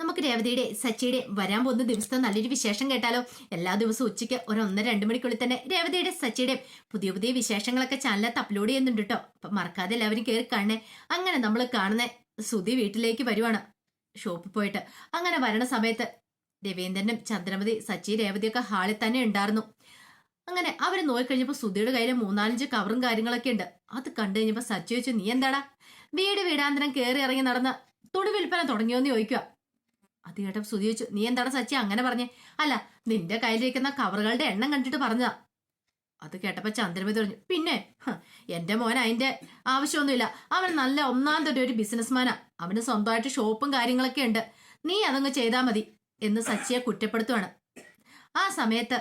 നമുക്ക് രേവതിയുടെ സച്ചിയുടെ വരാൻ പോകുന്ന ദിവസത്തെ നല്ലൊരു വിശേഷം കേട്ടാലോ? എല്ലാ ദിവസവും ഉച്ചയ്ക്ക് ഒരു ഒന്നര രണ്ട് മണിക്കുള്ളിൽ തന്നെ രേവതിയുടെ സച്ചിയുടെ പുതിയ പുതിയ വിശേഷങ്ങളൊക്കെ ചാനലത്ത് അപ്ലോഡ് ചെയ്യുന്നുണ്ട് കേട്ടോ അപ്പം മറക്കാതെ എല്ലാവരും കയറി കാണണേ. അങ്ങനെ നമ്മൾ കാണുന്ന സുധി വീട്ടിലേക്ക് വരുവാണ് ഷോപ്പിൽ പോയിട്ട്. അങ്ങനെ വരണ സമയത്ത് രവീന്ദ്രനും ചന്ദ്രമതി സച്ചി രേവതിയൊക്കെ ഹാളിൽ തന്നെ ഉണ്ടായിരുന്നു. അങ്ങനെ അവർ നോക്കിക്കഴിഞ്ഞപ്പോൾ സുധിയുടെ കയ്യിൽ മൂന്നാലഞ്ച് കവറും കാര്യങ്ങളൊക്കെ ഉണ്ട്. അത് കണ്ടു കഴിഞ്ഞപ്പോൾ സച്ചി ചോദിച്ചു നീ എന്താടാ? വീട് വീടാന്തരം കയറി ഇറങ്ങി നടന്ന് തുണി വിൽപ്പന തുടങ്ങിയോന്ന് ചോദിക്കുക അത് കേട്ടപ്പോൾ ചോദിച്ചു നീ എന്താണ് സച്ചി അങ്ങനെ പറഞ്ഞേ? അല്ല നിന്റെ കയ്യിലിരിക്കുന്ന കവറുകളുടെ എണ്ണം കണ്ടിട്ട് പറഞ്ഞതാ. അത് കേട്ടപ്പോ ചന്ദ്രമതി പറഞ്ഞു പിന്നെ എന്റെ മോൻ അതിന്റെ ആവശ്യമൊന്നുമില്ല. അവൻ നല്ല ഒന്നാം തൊട്ട് ഒരു ബിസിനസ്മാനാ. അവന് സ്വന്തമായിട്ട് ഷോപ്പും കാര്യങ്ങളൊക്കെ ഉണ്ട്. നീ അതങ്ങ് ചെയ്താൽ മതി എന്ന് സച്ചിയെ കുറ്റപ്പെടുത്തുവാണ്. ആ സമയത്ത്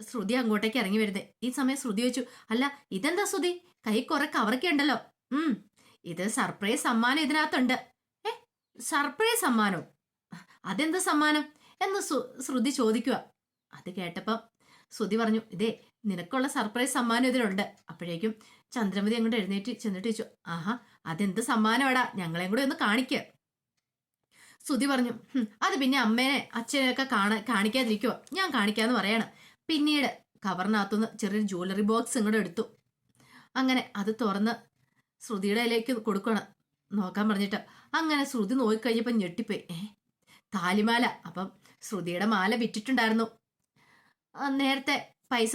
ശ്രുതി അങ്ങോട്ടേക്ക് ഇറങ്ങി വരുന്നത് ഈ സമയം ശ്രുതി വെച്ചു അല്ല ഇതെന്താ ശ്രുതി? കൈ കുറെ കവറൊക്കെ ഉണ്ടല്ലോ. ഉം ഇത് സർപ്രൈസ് സമ്മാനം ഇതിനകത്തുണ്ട്. ഏ സർപ്രൈസ് സമ്മാനോ? അതെന്ത് സമ്മാനം? എന്ന് ശ്രുതി ചോദിക്കുക. അത് കേട്ടപ്പം ശ്രുതി പറഞ്ഞു ഇതേ നിനക്കുള്ള സർപ്രൈസ് സമ്മാനം ഇതിലുണ്ട്. അപ്പോഴേക്കും ചന്ദ്രമതി അങ്ങോട്ട് എഴുന്നേറ്റ് ചെന്നിട്ട് ചോദിച്ചു ആഹാ അതെന്ത് സമ്മാനമാടാ? ഞങ്ങളെയും കൂടെ ഒന്ന് കാണിക്ക. ശ്രുതി പറഞ്ഞു അത് പിന്നെ അമ്മേനെ അച്ഛനെയൊക്കെ കാണാ കാണിക്കാതിരിക്കുവോ? ഞാൻ കാണിക്കാന്ന് പറയാണ്. പിന്നീട് കവറിനകത്തുനിന്ന് ചെറിയൊരു ജ്വല്ലറി ബോക്സ് ഇങ്ങോട്ട് എടുത്തു. അങ്ങനെ അത് തുറന്ന് ശ്രുതിയുടെ ഇലേക്ക് കൊടുക്കണം നോക്കാൻ പറഞ്ഞിട്ട് അങ്ങനെ ശ്രുതി നോക്കിക്കഴിഞ്ഞപ്പോൾ ഞെട്ടിപ്പോയി. ഏ താലിമാല. അപ്പം ശ്രുതിയുടെ മാല വിറ്റിട്ടുണ്ടായിരുന്നു. നേരത്തെ പൈസ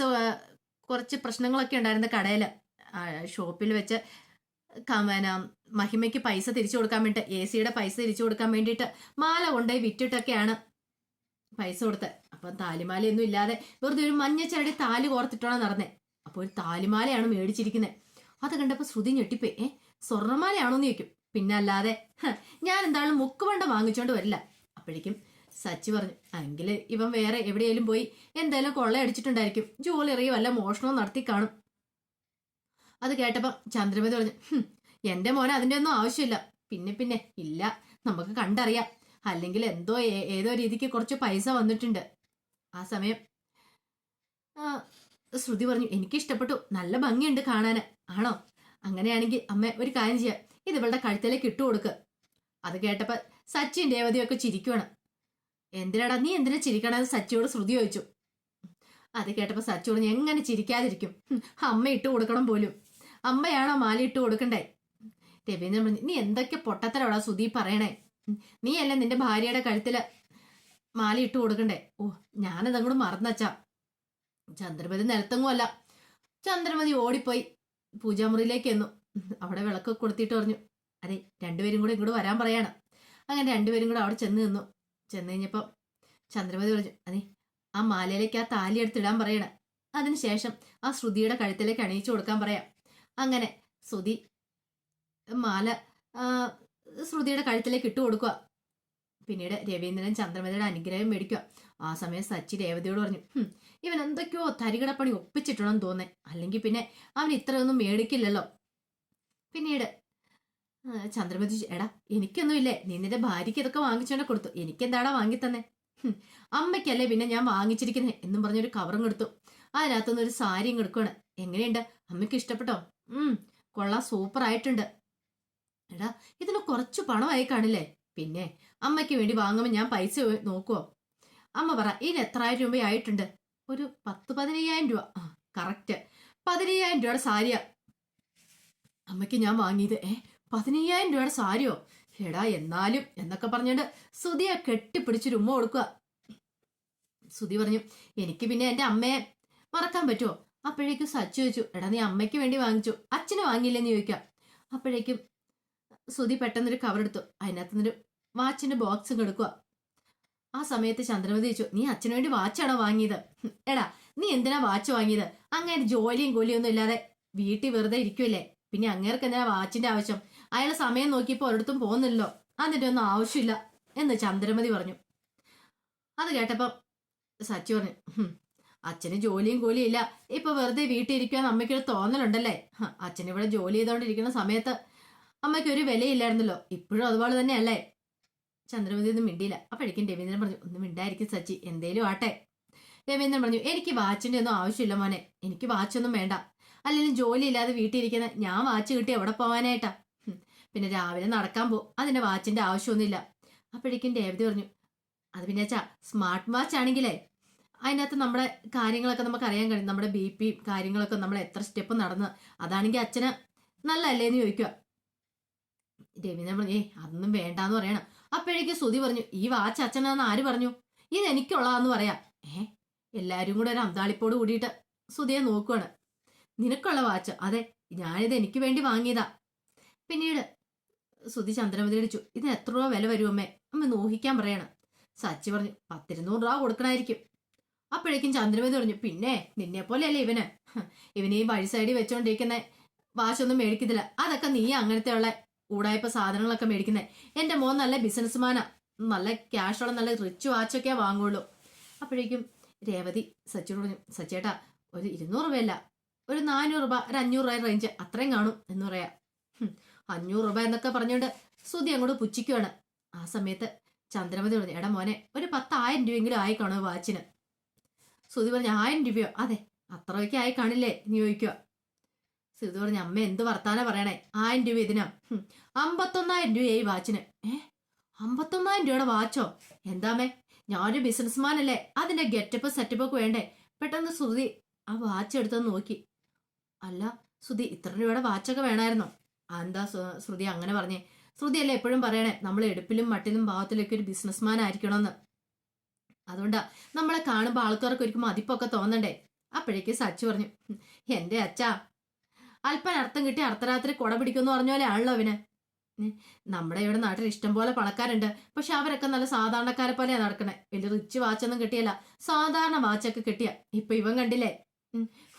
കുറച്ച് പ്രശ്നങ്ങളൊക്കെ ഉണ്ടായിരുന്ന കടയിൽ ഷോപ്പിൽ വെച്ച് പിന്നെ മഹിമയ്ക്ക് പൈസ തിരിച്ചു കൊടുക്കാൻ വേണ്ടിയിട്ട് എ സിയുടെ പൈസ തിരിച്ചു കൊടുക്കാൻ വേണ്ടിയിട്ട് മാല കൊണ്ടുപോയി വിറ്റിട്ടൊക്കെയാണ് പൈസ കൊടുത്ത് അപ്പം താലിമാലയൊന്നും ഇല്ലാതെ വെറുതെ ഒരു മഞ്ഞ ചരടി താലി കോർത്തിട്ടാണ് നടന്നേ. അപ്പോൾ ഒരു താലിമാലയാണ് മേടിച്ചിരിക്കുന്നത് അത് കണ്ടപ്പോൾ ശ്രുതി ഞെട്ടിപ്പോയി. ഏ സ്വർണമാലയാണോ എന്ന് ചോദിക്കും. പിന്നെ അല്ലാതെ ഞാൻ എന്തായാലും മുക്കുവണ്ട വാങ്ങിച്ചോണ്ട് വരില്ല. അപ്പോഴേക്കും സച്ചി പറഞ്ഞു എങ്കിൽ ഇവൻ വേറെ എവിടെയെങ്കിലും പോയി എന്തായാലും കൊള്ളയടിച്ചിട്ടുണ്ടായിരിക്കും ജോലി വല്ല മോഷണവും നടത്തി കാണും. അത് കേട്ടപ്പോൾ ചന്ദ്രമതി പറഞ്ഞു എന്റെ മോനെ അതിന്റെ ഒന്നും ആവശ്യമില്ല. പിന്നെ പിന്നെ ഇല്ല നമുക്ക് കണ്ടറിയാം. അല്ലെങ്കിൽ എന്തോ ഏതോ രീതിക്ക് കുറച്ച് പൈസ വന്നിട്ടുണ്ട്. ആ സമയം ശ്രുതി പറഞ്ഞു എനിക്ക് ഇഷ്ടപ്പെട്ടു. നല്ല ഭംഗിയുണ്ട് കാണാന്. ആണോ? അങ്ങനെയാണെങ്കിൽ അമ്മ ഒരു കാര്യം ചെയ്യാം. ഇത് ഇവളുടെ കഴുത്തിലേക്ക് ഇട്ടു കൊടുക്ക്. അത് കേട്ടപ്പോ സച്ചിൻ രേവതിയൊക്കെ ചിരിക്കുവാണ്. എന്തിനാടാ നീ എന്തിനാ ചിരിക്കണ സച്ചിയോട് ശ്രുതി ചോദിച്ചു. അത് കേട്ടപ്പോ സച്ചിയോട് എങ്ങനെ ചിരിക്കാതിരിക്കും? അമ്മ ഇട്ട് കൊടുക്കണം പോലും. അമ്മയാണോ മാല ഇട്ട് കൊടുക്കണ്ടേ? രവീന്ദ്രൻ പറഞ്ഞു നീ എന്തൊക്കെ പൊട്ടത്തരവാടാ ശ്രുതി പറയണേ? നീ അല്ല നിന്റെ ഭാര്യയുടെ കഴുത്തിൽ മാല ഇട്ട് കൊടുക്കണ്ടേ? ഓ ഞാനതങ്ങോട് മറന്നച്ചാ. ചന്ദ്രമതി നിലത്തെങ്ങും അല്ല. ചന്ദ്രമതി ഓടിപ്പോയി പൂജാമുറിയിലേക്ക് എന്നു അവിടെ വിളക്ക് കൊടുത്തിട്ട് പറഞ്ഞു അതെ രണ്ടുപേരും കൂടെ ഇങ്ങോട്ട് വരാൻ പറയാണ്. അങ്ങനെ രണ്ടുപേരും കൂടെ അവിടെ ചെന്ന് നിന്നു. ചെന്ന് കഴിഞ്ഞപ്പോൾ ചന്ദ്രമതി പറഞ്ഞു അതെ ആ മാലയിലേക്ക് ആ താലി എടുത്തിടാൻ പറയണം. അതിനുശേഷം ആ ശ്രുതിയുടെ കഴുത്തിലേക്ക് അണിയിച്ചു കൊടുക്കാൻ പറയാം. അങ്ങനെ ശ്രുതി മാല ശ്രുതിയുടെ കഴുത്തിലേക്ക് ഇട്ട് കൊടുക്കുക. പിന്നീട് രവീന്ദ്രൻ ചന്ദ്രമതിയുടെ അനുഗ്രഹം മേടിക്കുക. ആ സമയം സച്ചി രേവതിയോട് പറഞ്ഞു "ഹും, ഇവൻ എന്തൊക്കെയോ തരികിടപ്പണി ഒപ്പിച്ചിട്ടുണ്ടെന്ന് തോന്നേ അല്ലെങ്കിൽ പിന്നെ അവൻ ഇത്രയൊന്നും മേടിക്കില്ലല്ലോ. പിന്നീട് ചന്ദ്രമതി എടാ എനിക്കൊന്നുമില്ലേ? നീ നിന്റെ ഭാര്യയ്ക്ക് ഇതൊക്കെ വാങ്ങിച്ചോണ്ട് കൊടുത്തു. എനിക്കെന്താടാ വാങ്ങിത്തന്നെ? അമ്മയ്ക്കല്ലേ പിന്നെ ഞാൻ വാങ്ങിച്ചിരിക്കുന്നേ എന്നും പറഞ്ഞൊരു കവറും കൊടുത്തു. അതിനകത്തുനിന്ന് ഒരു സാരിയും കൊടുക്കുകയാണ് എങ്ങനെയുണ്ട്? അമ്മയ്ക്ക് ഇഷ്ടപ്പെട്ടോ? ഉം കൊള്ളാം സൂപ്പർ ആയിട്ടുണ്ട് എടാ ഇതിന് കുറച്ച് പണമായി കാണില്ലേ? പിന്നെ അമ്മയ്ക്ക് വേണ്ടി വാങ്ങുമ്പോൾ ഞാൻ പൈസ നോക്കുവോ? അമ്മ പറ ഇതിന് എത്രായിരം രൂപയായിട്ടുണ്ട് ഒരു പത്ത് പതിനയ്യായിരം രൂപ. ആ കറക്റ്റ്. പതിനയ്യായിരം രൂപയുടെ സാരിയാ. അമ്മയ്ക്ക് ഞാൻ വാങ്ങിയത്. ഏ പതിനയ്യായിരം രൂപയുടെ സാരിയോ? എടാ എന്നാലും എന്നൊക്കെ പറഞ്ഞുകൊണ്ട് സുധിയെ കെട്ടിപ്പിടിച്ചൊരു ഉമ്മ കൊടുക്കുക സുധി പറഞ്ഞു എനിക്ക് പിന്നെ എന്റെ അമ്മയെ മറക്കാൻ പറ്റുമോ അപ്പോഴേക്കും സച്ചു ചോദിച്ചു എടാ നീ അമ്മയ്ക്ക് വേണ്ടി വാങ്ങിച്ചു. അച്ഛന് വാങ്ങിയില്ലെന്ന് ചോദിക്കാം. അപ്പോഴേക്കും സുധി പെട്ടെന്നൊരു കവറെടുത്തു അതിനകത്തുനിന്നൊരു വാച്ചിന്റെ ബോക്സ് കൊടുക്കുക ആ സമയത്ത് ചന്ദ്രമതി ചോദിച്ചു നീ അച്ഛന് വേണ്ടി വാച്ചാണോ വാങ്ങിയത്? എടാ നീ എന്തിനാ വാച്ച് വാങ്ങിയത്? അങ്ങനെ ജോലിയും കൂലിയൊന്നും ഇല്ലാതെ വീട്ടിൽ വെറുതെ ഇരിക്കുമല്ലേ പിന്നെ അങ്ങേർക്ക് എന്തിനാ വാച്ചിന്റെ ആവശ്യം? അയാൾ സമയം നോക്കിയപ്പോൾ ഒരിടത്തും പോകുന്നില്ലോ അതിന്റെ ഒന്നും ആവശ്യമില്ല എന്ന് ചന്ദ്രമതി പറഞ്ഞു. അത് കേട്ടപ്പം സച്ചി പറഞ്ഞു "ഹും, അച്ഛന് ജോലിയും കൂലിയും ഇല്ല. ഇപ്പൊ വെറുതെ വീട്ടിൽ ഇരിക്കാൻ അമ്മയ്ക്കൊരു തോന്നലുണ്ടല്ലേ? അച്ഛൻ ഇവിടെ ജോലി ചെയ്തോണ്ടിരിക്കുന്ന സമയത്ത് അമ്മയ്ക്ക് ഒരു വിലയില്ലായിരുന്നല്ലോ. ഇപ്പോഴും അതുപോലെ തന്നെയല്ലേ? ചന്ദ്രമതി ഒന്നും മിണ്ടിയില്ല. അപ്പോഴേക്കും രവീന്ദ്രൻ പറഞ്ഞു ഒന്നും മിണ്ടായിരിക്കും സച്ചി എന്തേലും ആട്ടെ. രവീന്ദ്രൻ പറഞ്ഞു എനിക്ക് വാച്ചിന്റെ ഒന്നും ആവശ്യമില്ല മോനെ. എനിക്ക് വാച്ചൊന്നും വേണ്ട. അല്ലെങ്കിൽ ജോലി ഇല്ലാതെ വീട്ടിൽ ഇരിക്കുന്ന ഞാൻ വാച്ച് കിട്ടി എവിടെ പോവാനായിട്ടാ. പിന്നെ രാവിലെ നടക്കാൻ പോകും അതിന്റെ വാച്ചിന്റെ ആവശ്യമൊന്നുമില്ല. അപ്പോഴേക്കും രേവതി പറഞ്ഞു അത് പിന്നെ വെച്ചാ സ്മാർട്ട് വാച്ച് ആണെങ്കിലേ അതിനകത്ത് നമ്മുടെ കാര്യങ്ങളൊക്കെ നമുക്ക് അറിയാൻ കഴിയും. നമ്മുടെ ബി പി കാര്യങ്ങളൊക്കെ നമ്മൾ എത്ര സ്റ്റെപ്പ് നടന്ന് അതാണെങ്കിൽ അച്ഛന് നല്ലല്ലേ എന്ന് ചോദിക്കുക രവീന്ദ്രൻ പറഞ്ഞു ഏ അതൊന്നും വേണ്ടാന്ന് പറയണം. അപ്പോഴേക്കും സുതി പറഞ്ഞു ഈ വാച്ച് അച്ഛനാന്ന് ആര് പറഞ്ഞു? ഇത് എനിക്കുള്ളതാന്ന് പറയാം. ഏ എല്ലാവരും കൂടെ ഒരു അന്താളിപ്പോട് കൂടിയിട്ട് സുതിയെ നോക്കുവാണ്. നിനക്കുള്ള വാച്ച് അതെ ഞാനിത് എനിക്ക് വേണ്ടി വാങ്ങിയതാ. പിന്നീട് ശ്രുതി ചന്ദ്രമതി അടിച്ചു. ഇതിന് എത്ര രൂപ വില വരും അമ്മേ? അമ്മ നോഹിക്കാൻ പറയണം. സച്ചി പറഞ്ഞു പത്തിരുന്നൂറ് രൂപ കൊടുക്കണമായിരിക്കും അപ്പോഴേക്കും ചന്ദ്രമതി പറഞ്ഞു പിന്നെ നിന്നെ പോലെയല്ലേ ഇവന്? ഇവന് ഈ വഴി സൈഡിൽ വെച്ചോണ്ടിരിക്കുന്ന വാശൊന്നും മേടിക്കത്തില്ല. അതൊക്കെ നീ അങ്ങനത്തെ ഉള്ള ഊടായ്പ സാധനങ്ങളൊക്കെ മേടിക്കുന്നത് എന്റെ മോൻ നല്ല ബിസിനസ്മാനാ. നല്ല ക്യാഷുള്ള നല്ല റിച്ച് വാച്ചൊക്കെ വാങ്ങുള്ളൂ. അപ്പോഴേക്കും രേവതി സച്ചിയോട് പറഞ്ഞു സച്ചേട്ടാ ഒരു ഇരുന്നൂറ് രൂപയല്ല. ഒരു നാനൂറ് രൂപ ഒരു അഞ്ഞൂറ് രൂപ റേഞ്ച് അത്രയും കാണും എന്ന് പറയാം. അഞ്ഞൂറ് രൂപ എന്നൊക്കെ പറഞ്ഞുകൊണ്ട് സുതി അങ്ങോട്ട് പുച്ഛിക്കുവാണ്. ആ സമയത്ത് ചന്ദ്രമതി പറഞ്ഞു എടാ മോനെ ഒരു പത്തായിരം രൂപയെങ്കിലും ആയി കാണോ വാച്ചിന്? സുതി പറഞ്ഞു ആയിരം രൂപയോ? അതെ അത്രയൊക്കെ ആയി കാണില്ലേ? നീ ചോദിക്കുക സുതി പറഞ്ഞു അമ്മ എന്ത് വർത്താന പറയണേ? ആയിരം രൂപ ഇതിനാ. അമ്പത്തൊന്നായിരം രൂപയായി വാച്ചിന്. ഏ അമ്പത്തൊന്നായിരം രൂപയുടെ വാച്ചോ? എന്താമേ ഞാനൊരു ബിസിനസ്മാൻ അല്ലേ? അതിന്റെ ഗെറ്റപ്പ് സെറ്റപ്പ് ഒക്കെ വേണ്ടേ? പെട്ടെന്ന് ശ്രുതി ആ വാച്ച് എടുത്ത് നോക്കി. അല്ല ശ്രുതി ഇത്ര രൂപയുടെ വാച്ചൊക്കെ വേണമായിരുന്നോ എന്താ ശ്രു- ശ്രുതി അങ്ങനെ പറഞ്ഞേ. ശ്രുതി അല്ലേ എപ്പോഴും പറയണേ നമ്മൾ എടുപ്പിലും മട്ടിലും ഭാവത്തിലൊക്കെ ഒരു ബിസിനസ്മാൻ ആയിരിക്കണമെന്ന് അതുകൊണ്ടാ നമ്മളെ കാണുമ്പോൾ ആൾക്കാർക്ക് ഒരിക്കും മതിപ്പൊക്കെ തോന്നണ്ടേ. അപ്പോഴേക്ക് സച്ചു പറഞ്ഞു എന്റെ അച്ഛാ അല്പം അർത്ഥം കിട്ടി അർദ്ധരാത്രി കുട പിടിക്കുമെന്ന് പറഞ്ഞ പോലെ ആണല്ലോ അവന്. നമ്മുടെ ഇവിടെ നാട്ടിൽ ഇഷ്ടം പോലെ പണക്കാരുണ്ട്. പക്ഷെ അവരൊക്കെ നല്ല സാധാരണക്കാരെ പോലെയാണ് നടക്കണേ. വലിയ റിച്ച് വാച്ചൊന്നും കിട്ടിയല്ല സാധാരണ വാച്ചൊക്കെ കിട്ടിയ. ഇപ്പൊ ഇവൻ കണ്ടില്ലേ?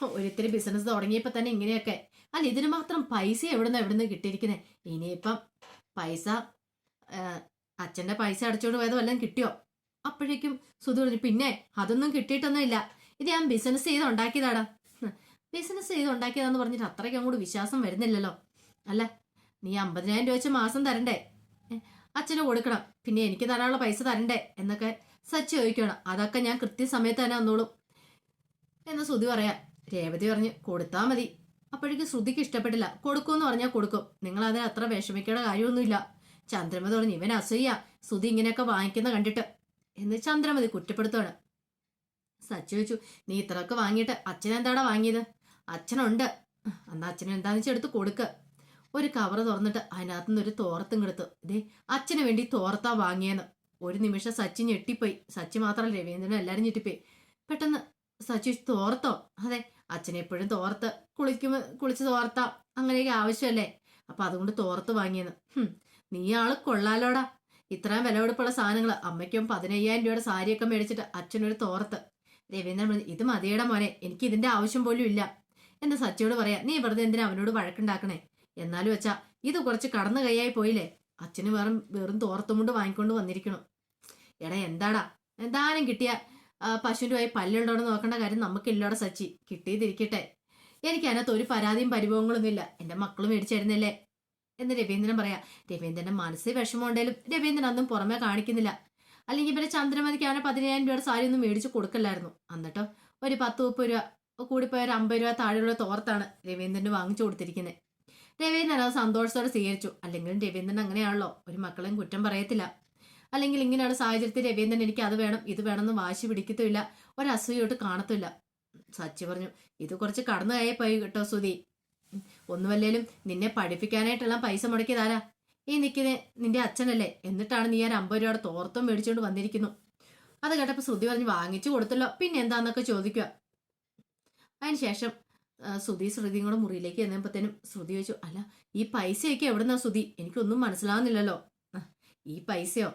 ഒരിത്തിരി ബിസിനസ് തുടങ്ങിയപ്പോ തന്നെ ഇങ്ങനെയൊക്കെ. അല്ല ഇതിന് മാത്രം പൈസ എവിടുന്ന എവിടുന്ന് കിട്ടിയിരിക്കുന്നേ? ഇനിയിപ്പം പൈസ അച്ഛന്റെ പൈസ അടച്ചോണ്ട് പോയത് വല്ലതും കിട്ടിയോ? അപ്പോഴേക്കും സുധു പറഞ്ഞു പിന്നെ അതൊന്നും കിട്ടിയിട്ടൊന്നും ഇല്ല ഇത് ഞാൻ ബിസിനസ് ചെയ്ത് ഉണ്ടാക്കിയതാടാ. ബിസിനസ് ചെയ്ത് ഉണ്ടാക്കിയതാന്ന് പറഞ്ഞിട്ട് അത്രയ്ക്ക് അങ്ങോട്ട് വിശ്വാസം വരുന്നില്ലല്ലോ. അല്ല നീ അമ്പതിനായിരം രൂപ വെച്ച് മാസം തരണ്ടേ? അച്ഛന് കൊടുക്കണം. പിന്നെ എനിക്ക് തരാനുള്ള പൈസ തരണ്ടേ? എന്നൊക്കെ സച്ച് ചോദിക്കണം അതൊക്കെ ഞാൻ കൃത്യസമയത്ത് തന്നെ വന്നോളും എന്ന് സുധി പറയാം. രേവതി പറഞ്ഞ് കൊടുത്താൽ മതി. അപ്പോഴേക്കും ശ്രുതിക്ക് ഇഷ്ടപ്പെട്ടില്ല കൊടുക്കുമെന്ന് പറഞ്ഞാൽ കൊടുക്കും. നിങ്ങൾ അതിന് അത്ര വിഷമിക്കേണ്ട കാര്യമൊന്നുമില്ല. ചന്ദ്രമതി പറഞ്ഞു ഇവൻ അസൂയ. ശ്രുതി ഇങ്ങനെയൊക്കെ വാങ്ങിക്കുന്ന കണ്ടിട്ട്. എന്ന് ചന്ദ്രമതി കുറ്റപ്പെടുത്തുവാണ്. സച്ചു ചോദിച്ചു നീ ഇത്രയൊക്കെ വാങ്ങിയിട്ട് അച്ഛൻ എന്താടാ വാങ്ങിയത്? അച്ഛനുണ്ട്. അന്ന് അച്ഛൻ എന്താന്ന് വെച്ചാൽ എടുത്ത് കൊടുക്ക. ഒരു കവർ തുറന്നിട്ട് അതിനകത്തു നിന്ന് ഒരു തോർത്തും കെടുത്തു ഇതേ അച്ഛന് വേണ്ടി തോർത്താ വാങ്ങിയെന്ന്. ഒരു നിമിഷം സച്ചി ഞെട്ടിപ്പോയി. സച്ചി മാത്രമല്ല രവീന്ദ്രനും എല്ലാവരും ഞെട്ടിപ്പോയി. പെട്ടെന്ന് സച്ചി തോർത്തോ? അതെ അച്ഛനെപ്പോഴും തോർത്ത്. കുളിക്കുമ്പോ കുളിച്ച് തോർത്താം. അങ്ങനെയൊക്കെ ആവശ്യമല്ലേ? അപ്പൊ അതുകൊണ്ട് തോർത്ത് വാങ്ങിയെന്ന് നീ ആൾ കൊള്ളാലോടാ. ഇത്രയും കൊടുപ്പുള്ള സാധനങ്ങൾ അമ്മയ്ക്കും പതിനയ്യായിരം രൂപയുടെ സാരിയൊക്കെ മേടിച്ചിട്ട് അച്ഛനൊരു തോർത്ത്. രവീന്ദ്രൻ പറഞ്ഞു ഇത് മതിയുടെ മോനെ. എനിക്ക് ഇതിന്റെ ആവശ്യം പോലും ഇല്ല. എന്ന് സച്ചിയോട് പറയാ നീ വെറുതെ എന്തിനാ അവനോട് വഴക്കുണ്ടാക്കണേ? എന്നാലും വെച്ചാ ഇത് കുറച്ച് കടന്നു കൈയായി പോയില്ലേ? അച്ഛന് വെറും വെറും തോർത്തും കൊണ്ട് വാങ്ങിക്കൊണ്ട് വന്നിരിക്കണം. എടാ എന്താടാ? എന്താനും കിട്ടിയ പശുവിന്റെ പോയി പല്ലുണ്ടോന്ന് നോക്കേണ്ട കാര്യം നമുക്കില്ലോടെ സച്ചി. കിട്ടിയതിരിക്കട്ടെ. എനിക്ക് അതിനകത്ത് ഒരു പരാതിയും പരിഭവങ്ങളൊന്നും ഇല്ല എന്റെ മക്കൾ മേടിച്ചിരുന്നില്ലേ എന്ന് രവീന്ദ്രൻ പറയാ രവീന്ദ്രന്റെ മനസ്സിൽ വിഷമമുണ്ടെങ്കിലും രവീന്ദ്രൻ ഒന്നും പുറമെ കാണിക്കുന്നില്ല. അല്ലെങ്കിൽ ഇവരെ ചന്ദ്രമതിക്ക് അവനെ പതിനായിരം രൂപയുടെ സാരി ഒന്നും മേടിച്ച് കൊടുക്കല്ലായിരുന്നു. എന്നിട്ടോ ഒരു പത്ത് മുപ്പത് രൂപ കൂടിപ്പോയ ഒരു അമ്പത് രൂപ താഴെയുള്ള തോർത്താണ് രവീന്ദ്രന് വാങ്ങിച്ചു കൊടുത്തിരിക്കുന്നത് രവീന്ദ്രൻ അത് സന്തോഷത്തോടെ സ്വീകരിച്ചു. അല്ലെങ്കിലും രവീന്ദ്രൻ അങ്ങനെയാണല്ലോ. ഒരു മക്കളെയും കുറ്റം പറയത്തില്ല. അല്ലെങ്കിൽ ഇങ്ങനെയുള്ള സാഹചര്യത്തിൽ രവീന്ദ്രൻ എനിക്ക് അത് വേണം ഇത് വേണമെന്ന് വാശി പിടിക്കത്തുമില്ല. ഒരസൂയോട്ട് കാണത്തില്ല സച്ചി പറഞ്ഞു ഇത് കുറച്ച് കടന്നു കയേ പോയി കേട്ടോ സുധി. ഒന്നുമല്ലേലും നിന്നെ പഠിപ്പിക്കാനായിട്ടെല്ലാം പൈസ മുടക്കിയതാരാ? ഈ നിൽക്കുന്ന നിന്റെ അച്ഛനല്ലേ? എന്നിട്ടാണ് നീ ഒരു അമ്പത് രൂപയുടെ തോർത്തും മേടിച്ചുകൊണ്ട് വന്നിരിക്കുന്നു. അത് കേട്ടപ്പോൾ ശ്രുതി പറഞ്ഞ് വാങ്ങിച്ചു കൊടുത്തല്ലോ. പിന്നെ എന്താന്നൊക്കെ ചോദിക്കുക അതിനുശേഷം ശേഷം ശ്രുതി ശ്രുതിയും കൂടെ മുറിയിലേക്ക് എന്നപ്പോഴത്തേനും ശ്രുതി ചോദിച്ചു അല്ല ഈ പൈസയൊക്കെ എവിടുന്നാ ശ്രുതി എനിക്കൊന്നും മനസ്സിലാവുന്നില്ലല്ലോ. "ആ, ഈ പൈസയോ?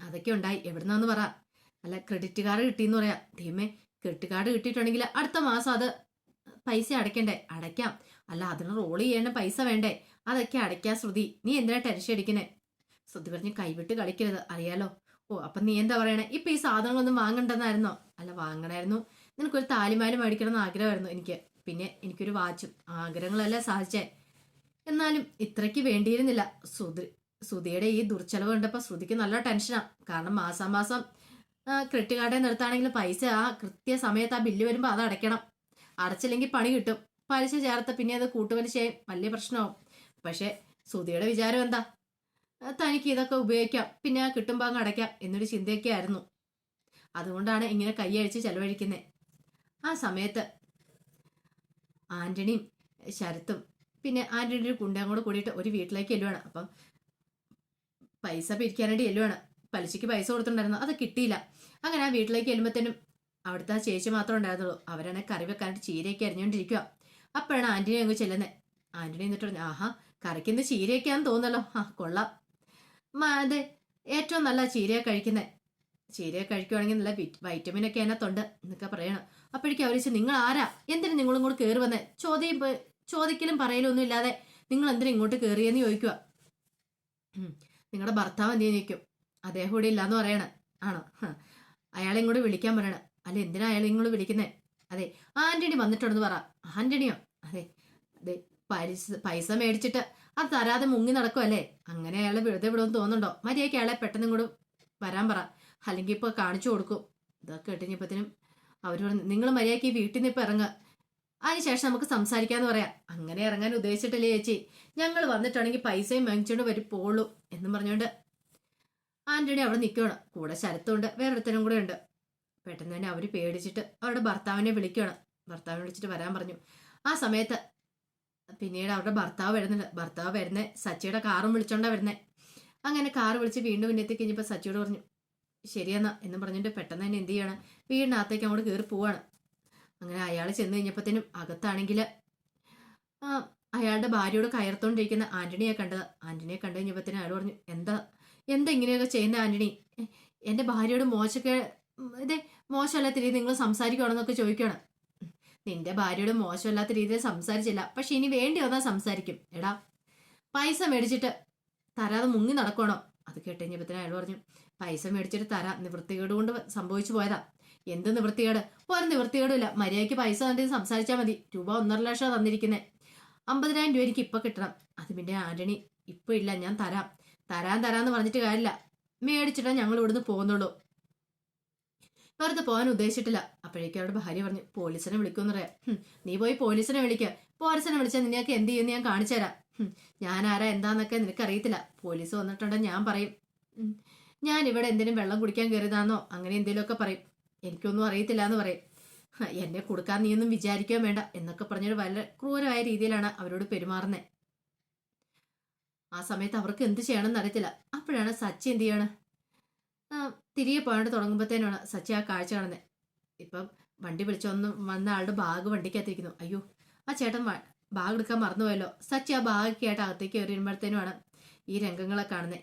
അതൊക്കെ ഉണ്ടായി. എവിടുന്നാന്ന് പറ. അല്ല ക്രെഡിറ്റ് കാർഡ് കിട്ടിയെന്ന് പറയാം. ദൈവമേ കാർഡ് കിട്ടിയിട്ടുണ്ടെങ്കിൽ അടുത്ത മാസം അത് പൈസ അടയ്ക്കണ്ടേ? അടയ്ക്കാം. അല്ല അതിന് റോൾ ചെയ്യേണ്ട പൈസ വേണ്ടേ? അതൊക്കെ അടയ്ക്കാം ശ്രുതി. നീ എന്തിനാ ടെൻഷൻ അടിക്കണേ ശ്രുതി പറഞ്ഞ് കൈവിട്ട് കളിക്കരുത്. അറിയാലോ? ഓ അപ്പൊ നീ എന്താ പറയണേ? ഇപ്പൊ ഈ സാധനങ്ങളൊന്നും വാങ്ങണ്ടെന്നായിരുന്നോ? അല്ല വാങ്ങണായിരുന്നു. നിനക്കൊരു താലിമാല മേടിക്കണം എന്ന് ആഗ്രഹമായിരുന്നു എനിക്ക്. പിന്നെ എനിക്കൊരു വാച്ചും. ആഗ്രഹങ്ങളല്ലേ സാധിച്ചേ? എന്നാലും ഇത്രയ്ക്ക് വേണ്ടിയിരുന്നില്ല. സുധി സുധിയുടെ ഈ ദുർച്ചെലവ് കണ്ടപ്പോൾ ശ്രുതിക്ക് നല്ല ടെൻഷനാ കാരണം മാസാമാസം കാർഡിൽ നിർത്താണെങ്കിൽ പൈസ ആ കൃത്യ സമയത്ത് ആ ബില്ല് വരുമ്പോൾ അത് അടയ്ക്കണം. അടച്ചില്ലെങ്കിൽ പണി കിട്ടും. പലിശ ചേർത്ത് പിന്നെ അത് കൂട്ടുപലിശയും വലിയ പ്രശ്നമാവും. പക്ഷെ സുധിയുടെ വിചാരം എന്താ? തനിക്ക് ഇതൊക്കെ ഉപയോഗിക്കാം. പിന്നെ കിട്ടുമ്പോൾ അങ്ങ് അടയ്ക്കാം എന്നൊരു ചിന്തയൊക്കെ ആയിരുന്നു. അതുകൊണ്ടാണ് ഇങ്ങനെ കൈയഴിച്ച് ചെലവഴിക്കുന്നത് ആ സമയത്ത് ആന്റണിയും ശരത്തും പിന്നെ ആന്റണിയുടെ കുണ്ടയും കൂടെ കൂടിയിട്ട് ഒരു വീട്ടിലേക്ക് ചെല്ലുവാണ്. അപ്പം പൈസ പിരിക്കാനായിട്ട് ചെല്ലുവാണ്. പലിശയ്ക്ക് പൈസ കൊടുത്തിട്ടുണ്ടായിരുന്നു. അത് കിട്ടിയില്ല. അങ്ങനെ ആ വീട്ടിലേക്ക് ചെല്ലുമ്പോഴത്തേനും അവിടുത്തെ ആ ചേച്ചി മാത്രമേ ഉണ്ടായിരുന്നുള്ളൂ. അവരാണെങ്കിൽ കറി വെക്കാനായിട്ട് ചീരയൊക്കെ അരിഞ്ഞുകൊണ്ടിരിക്കുക അപ്പോഴാണ് ആന്റണി അങ്ങ് ചെല്ലുന്നത് ആന്റണി എന്നിട്ട് പറഞ്ഞു ആഹാ കറിക്കുന്ന ചീരയൊക്കെയാന്ന് തോന്നല്ലോ ആ കൊള്ളാം. അതെ ഏറ്റവും നല്ല ചീരയെ കഴിക്കുന്നത് ചീരയെ കഴിക്കുവാണെങ്കിൽ നല്ല വിറ്റ് വൈറ്റമിൻ ഒക്കെ അതിനകത്തുണ്ട് എന്നൊക്കെ പറയണം. അപ്പോഴേക്കും അവർ നിങ്ങൾ ആരാ എന്തിനു നിങ്ങളും കൂടെ കയറി വന്നേ? ചോദ്യം ചോദിക്കലും പറയലും ഒന്നും ഇല്ലാതെ നിങ്ങൾ എന്തിനാ ഇങ്ങോട്ട് കയറിയെന്ന് ചോദിക്കുക നിങ്ങളുടെ ഭർത്താവ് എന്ത് ചോദിക്കും? അദ്ദേഹം ഇവിടെ ഇല്ലാന്ന് പറയണ. ആണോ. അയാളെ ഇങ്ങോട്ട് വിളിക്കാൻ പറയണ? അല്ല എന്തിനാ അയാളെ ഇങ്ങോട്ട് വിളിക്കുന്നേ? അതെ. ആന്റണി വന്നിട്ടുണ്ടെന്ന് പറ. ആന്റണിയോ? അതെ. അതെ പൈസ പൈസ മേടിച്ചിട്ട് അത് തരാതെ മുങ്ങി നടക്കുമല്ലേ അങ്ങനെ അയാളെ വെറുതെ വിടുമെന്ന് തോന്നുന്നുണ്ടോ? മര്യാദയ്ക്ക് അയാളെ പെട്ടെന്ന് ഇങ്ങോട്ട് വരാൻ പറ. അല്ലെങ്കിൽ ഇപ്പോൾ കാണിച്ചു കൊടുക്കും. ഇതൊക്കെ കിട്ടിയപ്പോഴത്തേനും അവർ പറഞ്ഞു നിങ്ങൾ മര്യാദയ്ക്ക് വീട്ടിൽ നിന്ന് ഇപ്പം ഇറങ്ങുക അതിനുശേഷം നമുക്ക് സംസാരിക്കാന്ന് പറയാം. അങ്ങനെ ഇറങ്ങാൻ ഉദ്ദേശിച്ചിട്ടില്ലേ ചേച്ചി. ഞങ്ങൾ വന്നിട്ടുണ്ടെങ്കിൽ പൈസയും വാങ്ങിച്ചുകൊണ്ട് വരും പോളൂ എന്നും പറഞ്ഞുകൊണ്ട് ആന്റണി അവിടെ നിൽക്കുകയാണ് കൂടെ ശരത്തുണ്ട് വേറൊരുത്തനും കൂടെ ഉണ്ട്. പെട്ടെന്ന് തന്നെ അവർ പേടിച്ചിട്ട് അവരുടെ ഭർത്താവിനെ വിളിക്കുകയാണ് ഭർത്താവിനെ വിളിച്ചിട്ട് വരാൻ പറഞ്ഞു. ആ സമയത്ത് പിന്നീട് അവരുടെ ഭർത്താവ് വരുന്നുണ്ട്. ഭർത്താവ് വരുന്നേ സച്ചിയുടെ കാറും വിളിച്ചോണ്ടാ വരുന്നേ. അങ്ങനെ കാർ വിളിച്ച് വീണ്ടും പിന്നെ എത്തിക്കഴിഞ്ഞപ്പോൾ സച്ചിയോട് പറഞ്ഞു ശരിയെന്നാ എന്ന് പറഞ്ഞിട്ട് പെട്ടെന്ന് തന്നെ എന്ത് ചെയ്യണം വീടിനകത്തേക്ക് അങ്ങോട്ട് കയറി പോവാണ്. അങ്ങനെ അയാൾ ചെന്ന് കഴിഞ്ഞപ്പോഴത്തേനും അകത്താണെങ്കിൽ അയാളുടെ ഭാര്യയോട് കയർത്തോണ്ടിരിക്കുന്ന ആന്റണിയെ കണ്ടത്. ആന്റണിയെ കണ്ടു കഴിഞ്ഞപ്പോഴത്തേനും അയാൾ പറഞ്ഞു എന്താ എന്താ ഇങ്ങനെയൊക്കെ ചെയ്യുന്ന ആന്റണി? എന്റെ ഭാര്യയോട് മോശമൊക്കെ ഇതേ മോശമല്ലാത്ത രീതിയിൽ നിങ്ങൾ സംസാരിക്കുകയാണെന്നൊക്കെ ചോദിക്കുകയാണ് നിന്റെ ഭാര്യയോട് മോശമല്ലാത്ത രീതിയിൽ സംസാരിച്ചില്ല. പക്ഷെ ഇനി വേണ്ടി വന്നാൽ സംസാരിക്കും. എടാ പൈസ മേടിച്ചിട്ട് തരാതെ മുങ്ങി നടക്കണോ അത് കേട്ടുകഴിഞ്ഞപ്പോഴത്തേനും അയാൾ പറഞ്ഞു പൈസ മേടിച്ചിട്ട് തരാം. നിവൃത്തികേട് കൊണ്ട് സംഭവിച്ചു പോയതാ. എന്ത് നിവൃത്തികേട്? ഒരു നിവൃത്തികേടും ഇല്ല. മര്യാദയ്ക്ക് പൈസ തന്നിട്ട് സംസാരിച്ചാൽ മതി. രൂപ ഒന്നര ലക്ഷം തന്നിരിക്കുന്നത് അമ്പതിനായിരം രൂപ എനിക്ക് ഇപ്പൊ കിട്ടണം. അത് പിന്നെ ആന്റണി ഇപ്പൊ ഇല്ല. ഞാൻ തരാം. തരാൻ തരാന്ന് പറഞ്ഞിട്ട് കാര്യമില്ല. മേടിച്ചിട്ടാ ഞങ്ങൾ ഇവിടുന്ന് പോകുന്നുള്ളൂ. വെറുതെ പോകാൻ ഉദ്ദേശിച്ചിട്ടില്ല. അപ്പോഴേക്കും അവരുടെ ഭാര്യ പറഞ്ഞു പോലീസിനെ വിളിക്കുമെന്ന് പറയാം. നീ പോയി പോലീസിനെ വിളിക്കുക പോലീസിനെ വിളിച്ചാൽ നിനക്ക് എന്ത് ചെയ്യുമെന്ന് ഞാൻ കാണിച്ചു തരാം. ഞാൻ ആരാ എന്താന്നൊക്കെ നിനക്കറിയത്തില്ല. പോലീസ് വന്നിട്ടുണ്ടെങ്കിൽ ഞാൻ പറയും. ഞാൻ ഇവിടെ എന്തിനും വെള്ളം കുടിക്കാൻ കയറിയതാന്നോ? അങ്ങനെ എന്തെങ്കിലുമൊക്കെ പറയും. എനിക്കൊന്നും അറിയത്തില്ല എന്ന് പറയും. "ഹ, എന്നെ കൊടുക്കാൻ നീയൊന്നും വിചാരിക്കുകയും വേണ്ട എന്നൊക്കെ പറഞ്ഞൊരു വളരെ ക്രൂരമായ രീതിയിലാണ് അവരോട് പെരുമാറുന്നത് ആ സമയത്ത് അവർക്ക് എന്ത് ചെയ്യണമെന്ന് അറിയത്തില്ല. അപ്പോഴാണ് സച്ചി എന്ത് ചെയ്യണം? തിരികെ പോകാണ്ട് തുടങ്ങുമ്പോഴത്തേനാണ് സച്ചി ആ കാഴ്ച കാണുന്നത് ഇപ്പം വണ്ടി വിളിച്ചൊന്ന് വന്ന ആളുടെ ബാഗ് വണ്ടിക്കകത്തിരിക്കുന്നു. അയ്യോ ആ ചേട്ടൻ ബാഗ് എടുക്കാൻ മറന്നുപോയല്ലോ. സച്ചി ആ ബാഗൊക്കെ ആയിട്ട് അകത്തേക്ക് കയറി ഈ രംഗങ്ങളെ കാണുന്നത്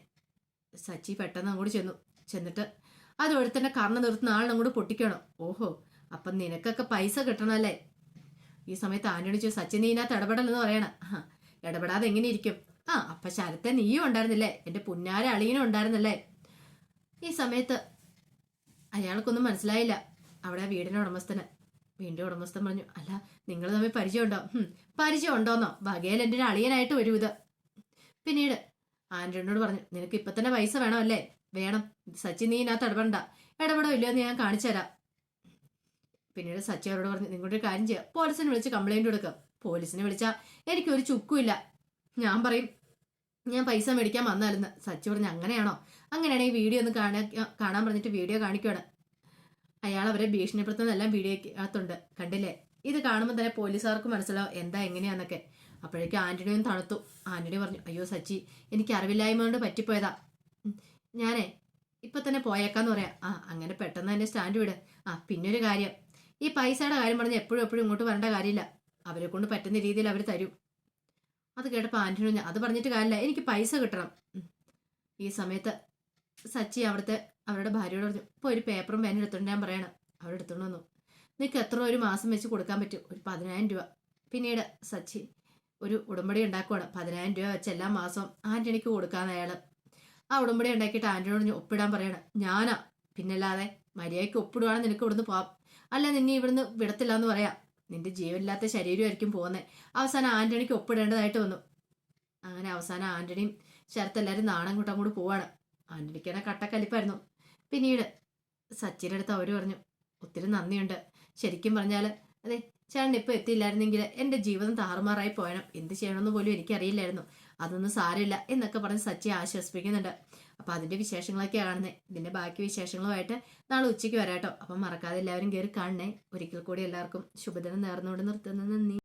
സച്ചി പെട്ടെന്ന് അങ്ങോട്ട് ചെന്നു. ചെന്നിട്ട് അത് തന്നെ കർണ നിർത്തുന്ന ആളിനെ അങ്ങോട്ട് പൊട്ടിക്കണം. ഓഹോ അപ്പം നിനക്കൊക്കെ പൈസ കിട്ടണമല്ലേ? ഈ സമയത്ത് ആന്റണി ചോദിച്ചു സച്ചിൻ നീനകത്ത് ഇടപെടലെന്ന് പറയണം. ഇടപെടാതെ എങ്ങനെ ഇരിക്കും? ആ അപ്പൊ ശരത്തെ നീയും ഉണ്ടായിരുന്നില്ലേ? എന്റെ പുന്നാര അളിയനും ഉണ്ടായിരുന്നല്ലേ? ഈ സമയത്ത് അയാൾക്കൊന്നും മനസ്സിലായില്ല. അവിടെ വീടിന്റെ ഉടമസ്ഥന്. വീടിന്റെ ഉടമസ്ഥൻ പറഞ്ഞു അല്ല നിങ്ങൾ തമ്മിൽ പരിചയമുണ്ടോ പരിചയം ഉണ്ടോന്നോ? വകയിൽ എന്റെ അളിയനായിട്ട് വരും പിന്നീട് ആന്റണിയോട് പറഞ്ഞു നിനക്ക് ഇപ്പൊ തന്നെ പൈസ വേണം അല്ലേ വേണം. സച്ചിൻ നീ ഇതിനകത്ത് ഇടപെടണ്ട. ഇടപെടോ ഇല്ലയോ എന്ന് ഞാൻ കാണിച്ചു തരാം. പിന്നീട് സച്ചി അവരോട് പറഞ്ഞു നിങ്ങളുടെ ഒരു കാര്യം ചെയ്യാം. പോലീസിനെ വിളിച്ച് കംപ്ലൈന്റ് കൊടുക്കാം. പോലീസിനെ വിളിച്ചാൽ എനിക്കൊരു ചുക്കുമില്ല. ഞാൻ പറയും ഞാൻ പൈസ മേടിക്കാൻ വന്നായിരുന്നു. സച്ചു പറഞ്ഞു അങ്ങനെയാണോ? അങ്ങനെയാണെങ്കിൽ വീഡിയോ ഒന്ന് കാണാൻ കാണാൻ പറഞ്ഞിട്ട് വീഡിയോ കാണിക്കുവാണ്. അയാൾ അവരെ ഭീഷണിപ്പെടുത്തുന്നതെല്ലാം വീഡിയോ അകത്തുണ്ട്. കണ്ടില്ലേ? ഇത് കാണുമ്പോൾ തന്നെ പോലീസുകാർക്ക് മനസ്സിലാവും എന്താ എങ്ങനെയാന്നൊക്കെ. അപ്പോഴേക്കും ആന്റണിയും തണുത്തു. ആന്റണി പറഞ്ഞു അയ്യോ സച്ചി എനിക്ക് അറിവില്ലായ്മ കൊണ്ട് പറ്റിപ്പോയതാ. ഞാനേ ഇപ്പൊ തന്നെ പോയേക്കാന്ന് പറയാം. ആ അങ്ങനെ പെട്ടെന്ന് തന്നെ സ്റ്റാൻഡ് വിട്. ആ പിന്നൊരു കാര്യം. ഈ പൈസയുടെ കാര്യം പറഞ്ഞ് എപ്പോഴും എപ്പോഴും ഇങ്ങോട്ട് വരേണ്ട കാര്യമില്ല. അവരെ കൊണ്ട് പറ്റുന്ന രീതിയിൽ അവർ തരും. അത് കേട്ടപ്പോൾ ആന്റണി അത് പറഞ്ഞിട്ട് കാര്യമില്ല എനിക്ക് പൈസ കിട്ടണം. ഈ സമയത്ത് സച്ചി അവിടുത്തെ അവരുടെ ഭാര്യയോട് പറഞ്ഞു ഇപ്പോൾ ഒരു പേപ്പറും പേനും എടുത്തോണ്ട് ഞാൻ പറയണം അവിടെ എടുത്തോണ്ട് വന്നു. നിനക്ക് എത്ര ഒരു മാസം വെച്ച് കൊടുക്കാൻ പറ്റും? ഒരു പതിനായിരം രൂപ. പിന്നീട് സച്ചി ഒരു ഉടമ്പടി ഉണ്ടാക്കുവാണ് പതിനായിരം രൂപ വെച്ച് എല്ലാ മാസവും ആന്റണിക്ക് കൊടുക്കാന്ന് അയാൾ ആ ഉടമ്പടി ഉണ്ടാക്കിയിട്ട് ആന്റണിയോട് ഒപ്പിടാൻ പറയണം. ഞാനാ? പിന്നല്ലാതെ മര്യാദയ്ക്ക് ഒപ്പിടുവാണെങ്കിൽ നിനക്ക് ഇവിടുന്ന് പോവാം അല്ല നിന്നെ ഇവിടുന്ന് വിടത്തില്ല എന്ന് പറയാം. നിന്റെ ജീവനില്ലാത്ത ശരീരമായിരിക്കും പോകുന്നത് അവസാനം ആന്റണിക്ക് ഒപ്പിടേണ്ടതായിട്ട് വന്നു. അങ്ങനെ അവസാനം ആന്റണിയും ശരത്ത് എല്ലാവരും നാണം കൂട്ടം കൂടി പോവാണ്. ആന്റണിക്കാണ് കട്ടക്കലിപ്പായിരുന്നു. പിന്നീട് സച്ചിന്റെ അടുത്ത് അവർ പറഞ്ഞു ഒത്തിരി നന്ദിയുണ്ട്. ശരിക്കും പറഞ്ഞാൽ അതെ ചേട്ടൻ ഇപ്പോൾ എത്തിയില്ലായിരുന്നെങ്കിൽ എന്റെ ജീവിതം താറുമാറായി പോയണം. എന്ത് ചെയ്യണമെന്ന് പോലും എനിക്കറിയില്ലായിരുന്നു. അതൊന്നും സാരമില്ല എന്നൊക്കെ പറഞ്ഞ് സച്ചി ആശ്വസിപ്പിക്കുന്നുണ്ട്. അപ്പൊ അതിന്റെ വിശേഷങ്ങളൊക്കെ കാണുന്നത് ഇതിന്റെ ബാക്കി വിശേഷങ്ങളുമായിട്ട് നാളെ ഉച്ചയ്ക്ക് വരാട്ടോ അപ്പം മറക്കാതെ എല്ലാവരും കയറി കാണണേ. ഒരിക്കൽ കൂടി എല്ലാവർക്കും ശുഭദിനം നേർന്നുകൊണ്ട് നിർത്തുന്നു. നന്ദി.